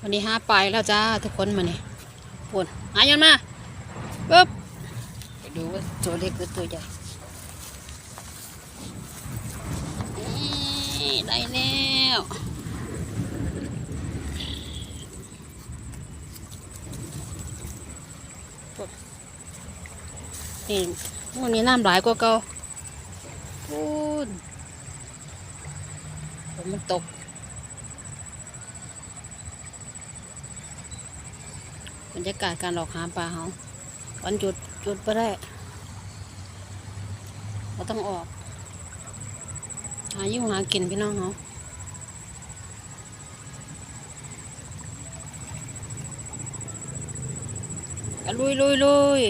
วันนี้ห้าไปแล้วจ้าทุกคนมาเนี่ยปวดหายันมาปึ๊บไปดูว่าตัวเล็กหรือตัวใหญ่นี่ได้แล้วปุ๊บนี่มันมีน้ำหลายกว่าเก่าพูนฝนมันตก บรรยากาศการหลอกหาปลาเขาวันจุดจุดไปได้เราต้องออก หาอยู่หากินพี่น้องเขาลุยลุยลุย